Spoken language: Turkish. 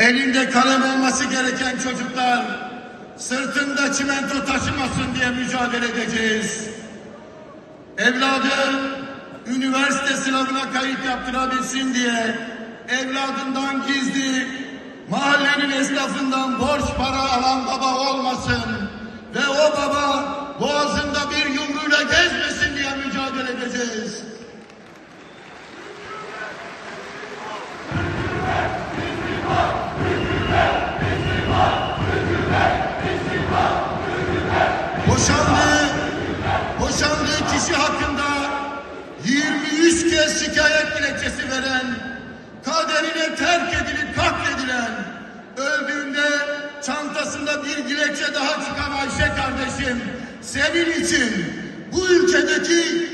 elinde kalem olması gereken çocuklar sırtında çimento taşımasın diye mücadele edeceğiz. Evladı üniversite sınavına kayıt yaptırabilsin diye evladından gizli mahallenin esnafından borç para alan baba olmasın ve o baba boğazında bir yumruğuyla gezmesin diye mücadele edeceğiz. 23 kez şikayet dilekçesi veren, kaderine terk edilip katledilen, öldüğünde çantasında bir dilekçe daha çıkan Ayşe kardeşim, senin için bu ülkedeki